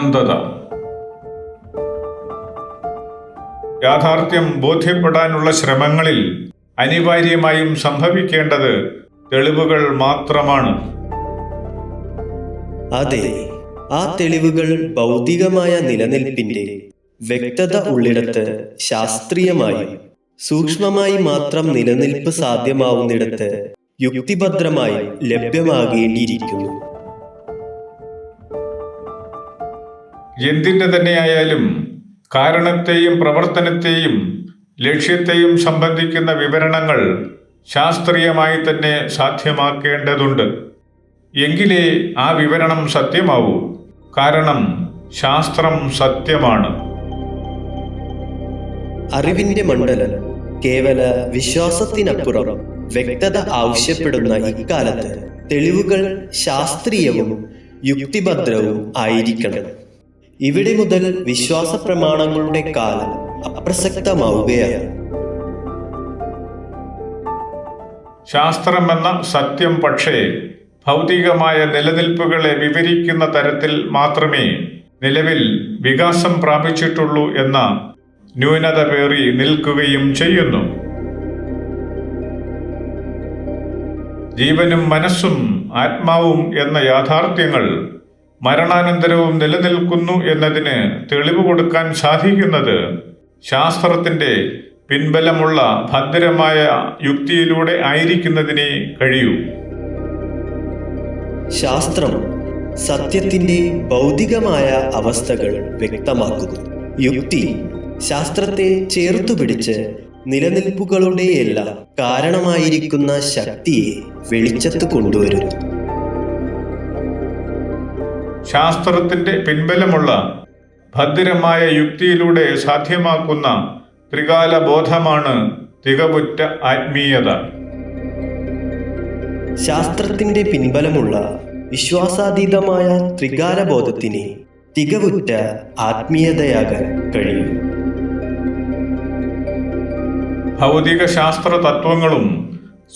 അനന്തത യാഥാർത്ഥ്യം ബോധ്യപ്പെടാനുള്ള ശ്രമങ്ങളിൽ അനിവാര്യമായും സംഭവിക്കേണ്ടത് തെളിവുകൾ മാത്രമാണ്. അതെ ആ തെളിവുകൾ ഭൗതികമായ നിലനിൽപ്പിന്റെ വ്യക്തത ഉള്ളിടത്ത് ശാസ്ത്രീയമായി സൂക്ഷ്മമായി മാത്രം നിലനിൽപ്പ് സാധ്യമാവുന്നിടത്ത് യുക്തിഭദ്രമായി ലഭ്യമാകേണ്ടിയിരിക്കുന്നു. എന്തിന്റെ തന്നെയായാലും കാരണത്തെയും പ്രവർത്തനത്തെയും ലക്ഷ്യത്തെയും സംബന്ധിക്കുന്ന വിവരണങ്ങൾ ശാസ്ത്രീയമായി തന്നെ സാധ്യമാക്കേണ്ടതുണ്ട്. എങ്കിലേ ആ വിവരണം സത്യമാവൂ. കാരണം ശാസ്ത്രം സത്യമാണ്. അറിവിന്റെ മണ്ഡലം കേവല വിശ്വാസത്തിനപ്പുറം വ്യക്തത ആവശ്യപ്പെടുന്ന ഇക്കാലത്ത് തെളിവുകൾ ശാസ്ത്രീയവും യുക്തിഭദ്രവും ആയിരിക്കണം. ഇവിടെ മുതൽ വിശ്വാസ പ്രമാണങ്ങളുടെ കാലം അപ്രസക്തമാവുകയാണ്. ശാസ്ത്രമെന്ന സത്യം പക്ഷേ ഭൗതികമായ നിലനിൽപ്പുകളെ വിവരിക്കുന്ന തരത്തിൽ മാത്രമേ നിലവിൽ വികാസം പ്രാപിച്ചിട്ടുള്ളൂ എന്ന ന്യൂനത പേറി നിൽക്കുകയും ചെയ്യുന്നു. ജീവനും മനസ്സും ആത്മാവും എന്ന യാഥാർത്ഥ്യങ്ങൾ മരണാനന്തരവും നിലനിൽക്കുന്നു എന്നതിന് തെളിവ് കൊടുക്കാൻ സാധിക്കുന്നത് ശാസ്ത്രത്തിന്റെ പിൻബലമുള്ള ഭദ്രമായ യുക്തിയിലൂടെ ആയിരിക്കുന്നതിനെ കഴിയൂ. ശാസ്ത്രം സത്യത്തിന്റെ ഭൗതികമായ അവസ്ഥകൾ വ്യക്തമാക്കുന്നു. യുക്തി ശാസ്ത്രത്തെ ചേർത്തു പിടിച്ച് നിലനിൽപ്പുകളുടെയെല്ലാം കാരണമായിരിക്കുന്ന ശക്തിയെ വെളിച്ചത്ത് കൊണ്ടുവരുന്നു. ശാസ്ത്രത്തിന്റെ പിൻബലമുള്ള ഭദ്രമായ യുക്തിയിലൂടെ സാധ്യമാക്കുന്ന ത്രികാല ബോധമാണ് തികവുറ്റ ആത്മീയത. ശാസ്ത്രത്തിന്റെ പിൻബലമുള്ള വിശ്വാസാതീതമായ ത്രികാല ബോധത്തിന് തികവുറ്റ ആത്മീയതയാകാൻ കഴിയും. ഭൗതിക ശാസ്ത്ര തത്വങ്ങളും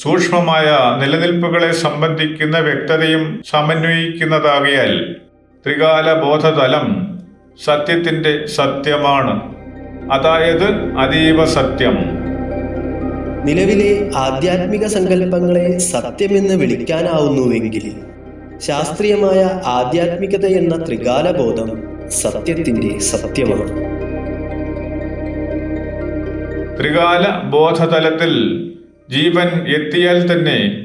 സൂക്ഷ്മമായ നിലനിൽപ്പുകളെ സംബന്ധിക്കുന്ന വ്യക്തതയും സമന്വയിക്കുന്നതാകയാൽ ത്രികാല ബോധതലം സത്യത്തിന്റെ സത്യമാണ്. അതായത് അതീവ സത്യം. നിലവിലെ ആധ്യാത്മിക സങ്കല്പങ്ങളെ സത്യമെന്ന് വിളിക്കാനാവുന്നുവെങ്കിൽ ശാസ്ത്രീയമായ ആധ്യാത്മികത എന്ന ത്രികാലബോധം സത്യത്തിന്റെ സത്യമാണ്. ത്രികാല ബോധതലത്തിൽ ജീവൻ എത്തിയാൽ തന്നെ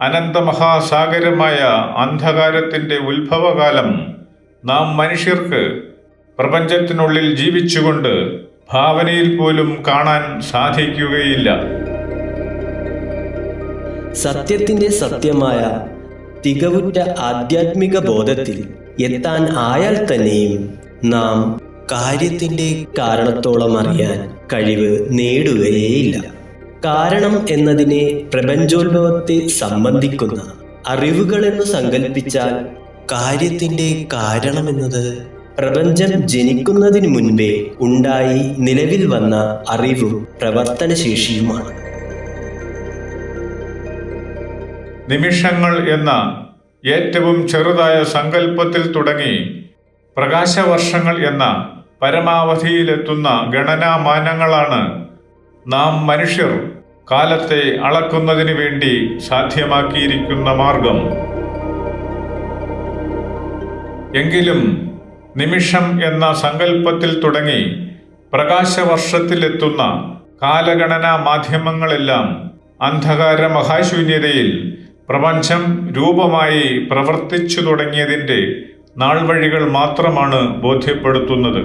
അനന്തമഹാസാഗരമായ അന്ധകാരത്തിന്റെ ഉത്ഭവകാലം നാം മനുഷ്യർക്ക് പ്രപഞ്ചത്തിനുള്ളിൽ ജീവിച്ചുകൊണ്ട് ഭാവനയിൽ പോലും കാണാൻ സാധിക്കുകയില്ല. സത്യത്തിന്റെ സത്യമായ തികവുറ്റ ആധ്യാത്മിക ബോധത്തിൽ എത്താൻ ആയാൽ തന്നെയും നാം കാര്യത്തിന്റെ കാരണത്തോളം അറിയാൻ കഴിവ് നേടുകയേയില്ല. കാരണം എന്നതിനെ പ്രപഞ്ചോത്ഭവത്തെ സംബന്ധിക്കുന്ന അറിവുകളെന്ന് സങ്കല്പിച്ചാൽ കാര്യത്തിന്റെ കാരണമെന്നത് പ്രപഞ്ചം ജനിക്കുന്നതിന് മുൻപേ ഉണ്ടായി നിലവിൽ വന്ന അറിവും പ്രവർത്തനശേഷിയുമാണ്. നിമിഷങ്ങൾ എന്ന ഏറ്റവും ചെറുതായ സങ്കല്പത്തിൽ തുടങ്ങി പ്രകാശവർഷങ്ങൾ എന്ന പരമാവധിയിലെത്തുന്ന ഗണനാമാനങ്ങളാണ് നാം മനുഷ്യർ കാലത്തെ അളക്കുന്നതിന് വേണ്ടി സാധ്യമാക്കിയിരിക്കുന്ന മാർഗം. എങ്കിലും നിമിഷം എന്ന സങ്കല്പത്തിൽ തുടങ്ങി പ്രകാശവർഷത്തിലെത്തുന്ന കാലഗണനാ മാധ്യമങ്ങളെല്ലാം അന്ധകാര മഹാശൂന്യതയിൽ പ്രപഞ്ചം രൂപമായി പ്രവർത്തിച്ചു തുടങ്ങിയതിന്റെ നാൾവഴികൾ മാത്രമാണ് ബോധ്യപ്പെടുത്തുന്നത്.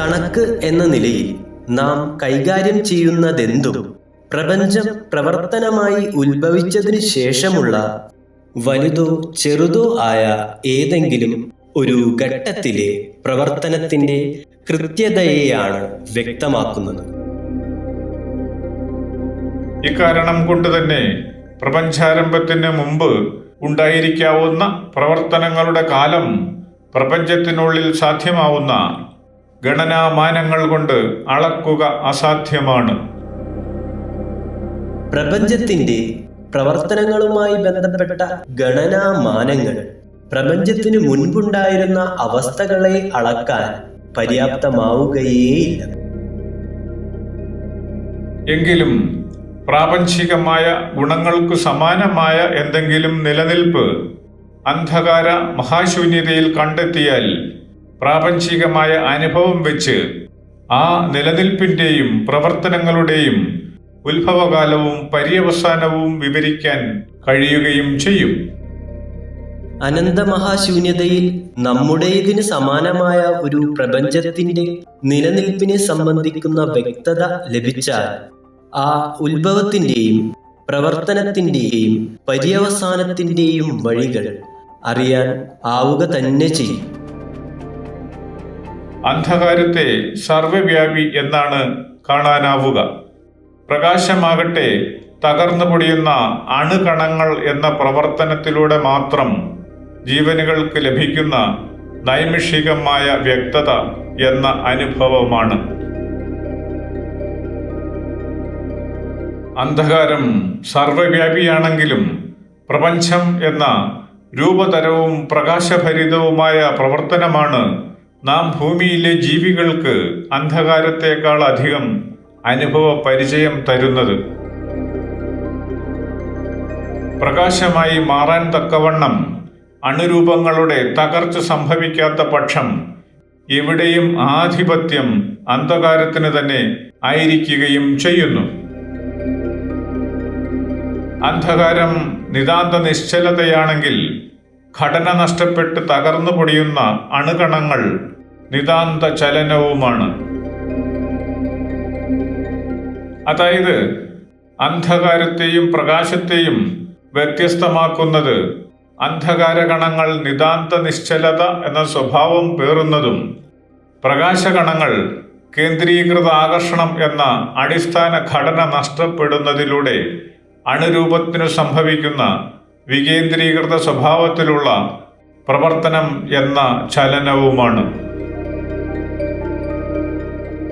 കണക്ക് എന്ന നിലയിൽ നാം കൈകാര്യം ചെയ്യുന്നതെന്തും പ്രപഞ്ചം പ്രവർത്തനമായി ഉത്ഭവിച്ചതിനു ശേഷമുള്ള വലുതോ ചെറുതോ ആയ ഏതെങ്കിലും ഒരു ഘട്ടത്തിലെ പ്രവർത്തനത്തിന്റെ കൃത്യതയെയാണ് വ്യക്തമാക്കുന്നത്. ഇക്കാരണം കൊണ്ട് തന്നെ പ്രപഞ്ചാരംഭത്തിന് മുമ്പ് ഉണ്ടായിരിക്കാവുന്ന പ്രവർത്തനങ്ങളുടെ കാലം പ്രപഞ്ചത്തിനുള്ളിൽ സാധ്യമാവുന്ന ഗണനാമാനങ്ങൾ കൊണ്ട് അളക്കുക അസാധ്യമാണ്. പ്രപഞ്ചത്തിന്റെ പ്രവർത്തനങ്ങളുമായി ബന്ധപ്പെട്ട ഗണനാമാനങ്ങൾ പ്രപഞ്ചത്തിന് മുൻപുണ്ടായിരുന്ന അവസ്ഥകളെ അളക്കാൻ പര്യാപ്തമാവുകയേയില്ല. എങ്കിലും പ്രാപഞ്ചികമായ ഗുണങ്ങൾക്ക് സമാനമായ എന്തെങ്കിലും നിലനിൽപ്പ് അന്ധകാര മഹാശൂന്യതയിൽ കണ്ടെത്തിയാൽ പ്രാപഞ്ചികമായ അനുഭവം വെച്ച് ആ നിലനിൽപ്പിന്റെയും പ്രവർത്തനങ്ങളുടെയും ഉത്ഭവകാലവും പര്യവസാനവും വിവരിക്കാൻ കഴിയുകയും ചെയ്യും. അനന്തമഹാശൂന്യതയിൽ നമ്മുടേതിന് സമാനമായ ഒരു പ്രപഞ്ചത്തിന്റെ നിലനിൽപ്പിനെ സംബന്ധിക്കുന്ന വ്യക്തത ലഭിച്ചാൽ ആ ഉത്ഭവത്തിന്റെയും പ്രവർത്തനത്തിന്റെയും പര്യവസാനത്തിന്റെയും വഴികൾ അറിയാൻ ആവുക തന്നെ ചെയ്യും. അന്ധകാരത്തെ സർവവ്യാപി എന്നാണ് കാണാനാവുക. പ്രകാശമാകട്ടെ തകർന്നു പൊടിയുന്ന അണുകണങ്ങൾ എന്ന പ്രവർത്തനത്തിലൂടെ മാത്രം ജീവനുകൾക്ക് ലഭിക്കുന്ന നൈമിഷികമായ വ്യക്തത എന്ന അനുഭവമാണ്. അന്ധകാരം സർവവ്യാപിയാണെങ്കിലും പ്രപഞ്ചം എന്ന രൂപതരവും പ്രകാശഭരിതവുമായ പ്രവർത്തനമാണ് നാം ഭൂമിയിലെ ജീവികൾക്ക് അന്ധകാരത്തേക്കാൾ അധികം അനുഭവ പരിചയം തരുന്നത്. പ്രകാശമായി മാറാൻ തക്കവണ്ണം അണുരൂപങ്ങളുടെ തകർച്ച സംഭവിക്കാത്ത പക്ഷം എവിടെയും ആധിപത്യം അന്ധകാരത്തിന് തന്നെ ആയിരിക്കുകയും ചെയ്യുന്നു. അന്ധകാരം നിതാന്ത നിശ്ചലതയാണെങ്കിൽ ഘടന നഷ്ടപ്പെട്ട് തകർന്നു പൊടിയുന്ന അണുകണങ്ങൾ നിതാന്ത ചലനവുമാണ് അതായത് അന്ധകാരത്തെയും പ്രകാശത്തെയും വ്യത്യസ്തമാക്കുന്നത് അന്ധകാരകണങ്ങൾ നിതാന്ത നിശ്ചലത എന്ന സ്വഭാവം പേറുന്നതും പ്രകാശകണങ്ങൾ കേന്ദ്രീകൃത ആകർഷണം എന്ന അടിസ്ഥാന ഘടന നഷ്ടപ്പെടുന്നതിലൂടെ അണുരൂപത്തിനു സംഭവിക്കുന്ന വികേന്ദ്രീകൃത സ്വഭാവത്തിലുള്ള പ്രവർത്തനം എന്ന ചലനവുമാണ്.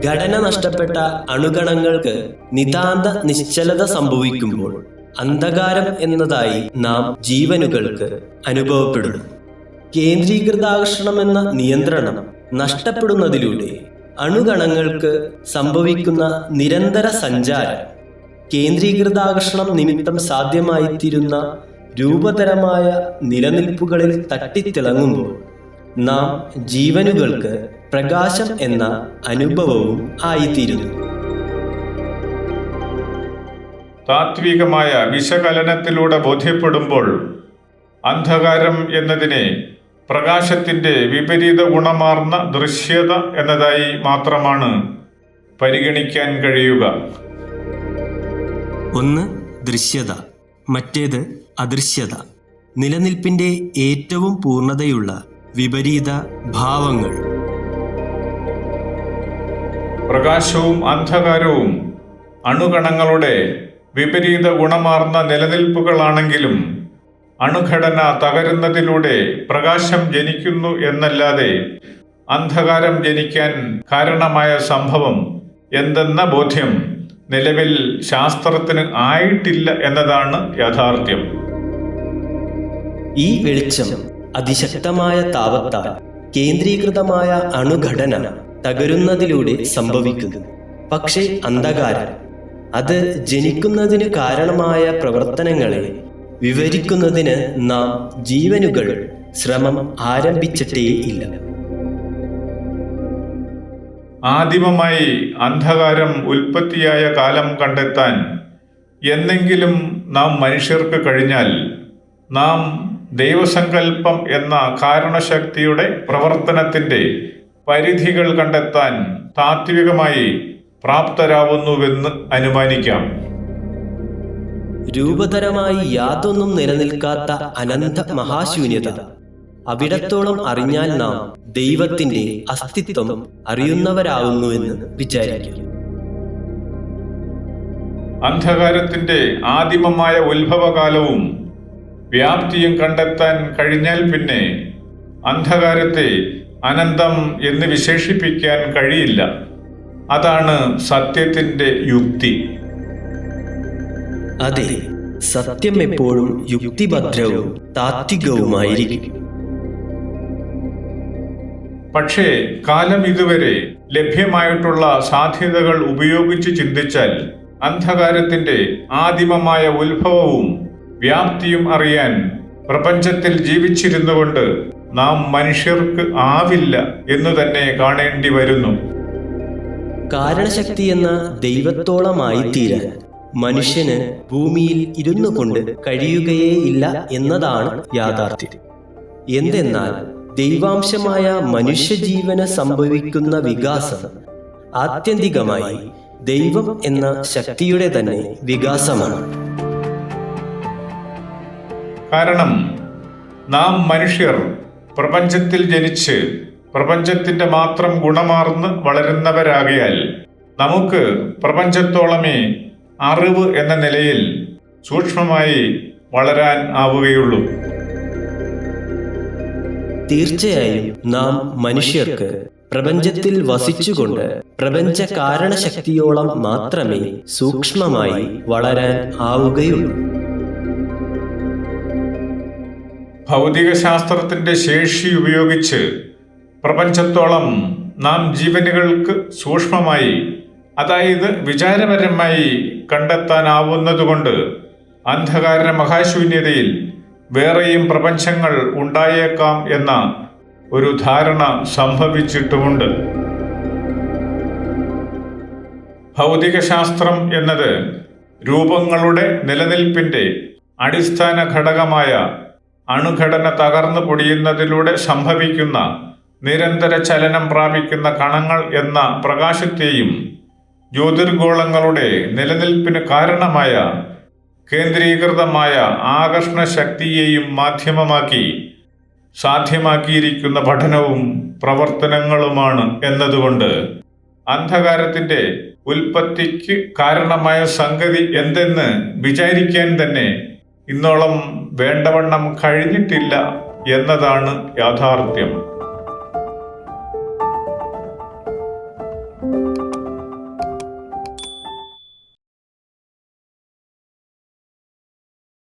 ഘടന നഷ്ടപ്പെട്ട അണുഗണങ്ങൾക്ക് നിതാന്ത നിശ്ചലത സംഭവിക്കുമ്പോൾ അന്ധകാരം എന്നതായി നാം ജീവനുകൾക്ക് അനുഭവപ്പെടുന്നു. കേന്ദ്രീകൃതാകർഷണം എന്ന നിയന്ത്രണം നഷ്ടപ്പെടുന്നതിലൂടെ അണുഗണങ്ങൾക്ക് സംഭവിക്കുന്ന നിരന്തര സഞ്ചാരം കേന്ദ്രീകൃതാകർഷണം നിമിത്തം സാധ്യമായിത്തീരുന്ന രൂപതരമായ നിലനിൽപ്പുകളിൽ തട്ടിത്തിളങ്ങുമ്പോൾ നാം ജീവനുകൾക്ക് പ്രകാശം എന്ന അനുഭവവും ആയിത്തീരുന്നു. താത്വികമായ വിശകലനത്തിലൂടെ ബോധ്യപ്പെടുമ്പോൾ അന്ധകാരം എന്നതിനെ പ്രകാശത്തിന്റെ വിപരീത ഗുണമാർന്ന ദൃശ്യത എന്നതായി മാത്രമാണ് പരിഗണിക്കാൻ കഴിയുക. ഒന്ന് ദൃശ്യത. മറ്റേത് അദൃശ്യത. നിലനിൽപ്പിന്റെ ഏറ്റവും പൂർണതയുള്ള വിപരീത ഭാവങ്ങൾ. പ്രകാശവും അന്ധകാരവും അണുകണങ്ങളുടെ വിപരീത ഗുണമാർന്ന നിലനിൽപ്പുകളാണെങ്കിലും അണുഘടന തകരുന്നതിലൂടെ പ്രകാശം ജനിക്കുന്നു എന്നല്ലാതെ അന്ധകാരം ജനിക്കാൻ കാരണമായ സംഭവം എന്തെന്ന ബോധ്യം നിലവിൽ ശാസ്ത്രത്തിന് ആയിട്ടില്ല എന്നതാണ് യാഥാർത്ഥ്യം. ഈ വെളിച്ചം അതിശക്തമായ താപത്താൽ കേന്ദ്രീകൃതമായ അണുഘടന തകരുന്നതിലൂടെ സംഭവിക്കുന്നു. പക്ഷേ അന്ധകാരം അത് ജനിക്കുന്നതിന് കാരണമായ പ്രവർത്തനങ്ങളെ വിവരിക്കുന്നതിന് നാം ജീവനുകൾ ശ്രമം ആരംഭിച്ചിട്ടേ ഇല്ല. ആദിമമായി അന്ധകാരം ഉൽപ്പത്തിയായ കാലം കണ്ടെത്താൻ എന്തെങ്കിലും നാം മനുഷ്യർക്ക് കഴിഞ്ഞാൽ നാം ദൈവസങ്കല്പം എന്ന കാരണശക്തിയുടെ പ്രവർത്തനത്തിന്റെ പരിധികൾ കണ്ടെത്താൻ താത്വികമായി പ്രാപ്തരാവുന്നുവെന്ന് അനുമാനിക്കാം. രൂപതരമായി യാതൊന്നും നിലനിൽക്കാത്ത അനന്ത മഹാശൂന്യത. അവിടത്തോളം അറിഞ്ഞാൽ നാം ദൈവത്തിന്റെ അസ്തിത്വം അറിയുന്നവരാകുന്നുവെന്ന് വിചാരിക്കും. അന്ധകാരത്തിന്റെ ആദിമമായ ഉത്ഭവകാലവും വ്യാപ്തിയും കണ്ടെത്താൻ കഴിഞ്ഞാൽ പിന്നെ അന്ധകാരത്തെ അനന്തം എന്ന് വിശേഷിപ്പിക്കാൻ കഴിയില്ല. അതാണ് സത്യത്തിന്റെ യുക്തി. അതെ സത്യം എപ്പോഴും യുക്തിഭദ്രവും താത്വികവുമായിരിക്കും. പക്ഷേ കാലം ഇതുവരെ ലഭ്യമായിട്ടുള്ള സാധ്യതകൾ ഉപയോഗിച്ച് ചിന്തിച്ചാൽ അന്ധകാരത്തിന്റെ ആദിമമായ ഉത്ഭവവും വ്യാപ്തിയും അറിയാൻ പ്രപഞ്ചത്തിൽ ജീവിച്ചിരുന്നുകൊണ്ട് നാം മനുഷ്യർക്ക് ആവില്ല എന്ന് തന്നെ കാണേണ്ടി വരുന്നു. കാരണശക്തി എന്ന ദൈവത്തോളമായി തീരാൻ മനുഷ്യന് ഭൂമിയിൽ ഇരുന്നു കൊണ്ട് കഴിയുകയേയില്ല എന്നതാണ് യാഥാർത്ഥ്യം. എന്തെന്നാൽ ദൈവാംശമായ മനുഷ്യജീവന് സംഭവിക്കുന്ന വികാസം ആത്യന്തികമായി ദൈവം എന്ന ശക്തിയുടെ തന്നെ വികാസമാണ്. കാരണം നാം മനുഷ്യർ പ്രപഞ്ചത്തിൽ ജനിച്ച് പ്രപഞ്ചത്തിന്റെ മാത്രം ഗുണമാർന്ന് വളരുന്നവരാകയാൽ നമുക്ക് പ്രപഞ്ചത്തോളമേ അറിവ് എന്ന നിലയിൽ സൂക്ഷ്മമായി വളരാൻ ആവുകയുള്ളൂ. തീർച്ചയായും നാം മനുഷ്യർക്ക് പ്രപഞ്ചത്തിൽ വസിച്ചുകൊണ്ട് പ്രപഞ്ച കാരണശക്തിയോളം മാത്രമേ സൂക്ഷ്മമായി വളരാൻ ആവുകയുള്ളൂ. ഭൗതികശാസ്ത്രത്തിന്റെ ശേഷി ഉപയോഗിച്ച് പ്രപഞ്ചത്തോളം നാം ജീവനുകൾക്ക് സൂക്ഷ്മമായി അതായത് വിചാരപരമായി കണ്ടെത്താനാവുന്നതുകൊണ്ട് അന്ധകാര മഹാശൂന്യതയിൽ വേറെയും പ്രപഞ്ചങ്ങൾ ഉണ്ടായേക്കാം എന്ന ഒരു ധാരണ സംഭവിച്ചിട്ടുമുണ്ട്. ഭൗതികശാസ്ത്രം എന്നത് രൂപങ്ങളുടെ നിലനിൽപ്പിന്റെ അടിസ്ഥാന ഘടകമായ അണുഘടന തകർന്നു പൊടിയുന്നതിലൂടെ സംഭവിക്കുന്ന നിരന്തര ചലനം പ്രാപിക്കുന്ന കണങ്ങൾ എന്ന പ്രകാശത്തെയും ജ്യോതിർഗോളങ്ങളുടെ നിലനിൽപ്പിന് കാരണമായ കേന്ദ്രീകൃതമായ ആകർഷണ ശക്തിയെയും മാധ്യമമാക്കി സാധ്യമാക്കിയിരിക്കുന്ന പഠനവും പ്രവർത്തനങ്ങളുമാണ് എന്നതുകൊണ്ട് അന്ധകാരത്തിന്റെ ഉൽപ്പത്തിക്ക് കാരണമായ സംഗതി എന്തെന്ന് വിചാരിക്കാൻ തന്നെ ഇന്നോളം വേണ്ടവണ്ണം കഴിഞ്ഞിട്ടില്ല എന്നതാണ് യാഥാർത്ഥ്യം.